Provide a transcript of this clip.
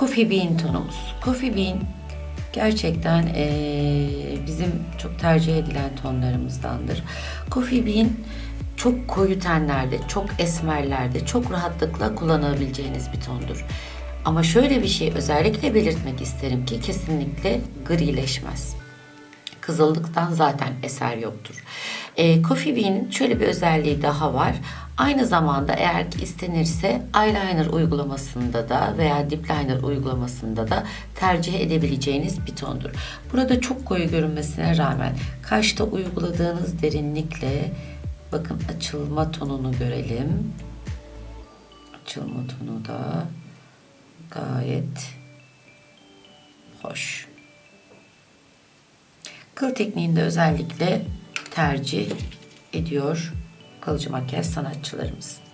Coffee Bean tonumuz. Coffee Bean gerçekten eee, bizim çok tercih edilen tonlarımızdandır. Coffee Bean çok koyu tenlerde, çok esmerlerde çok rahatlıkla kullanabileceğiniz bir tondur. Ama şöyle bir şey özellikle belirtmek isterim ki kesinlikle grileşmez. Kızıllıktan zaten eser yoktur. E, Coffee Bean'in şöyle bir özelliği daha var. Aynı zamanda eğer ki istenirse eyeliner uygulamasında da veya dip liner uygulamasında da tercih edebileceğiniz bir tondur. Burada çok koyu görünmesine rağmen kaşta uyguladığınız derinlikle bakın açılma tonunu görelim. Açılma tonu da gayet hoş. Kıl tekniğinde özellikle tercih ediyor kalıcı makyaj sanatçılarımız.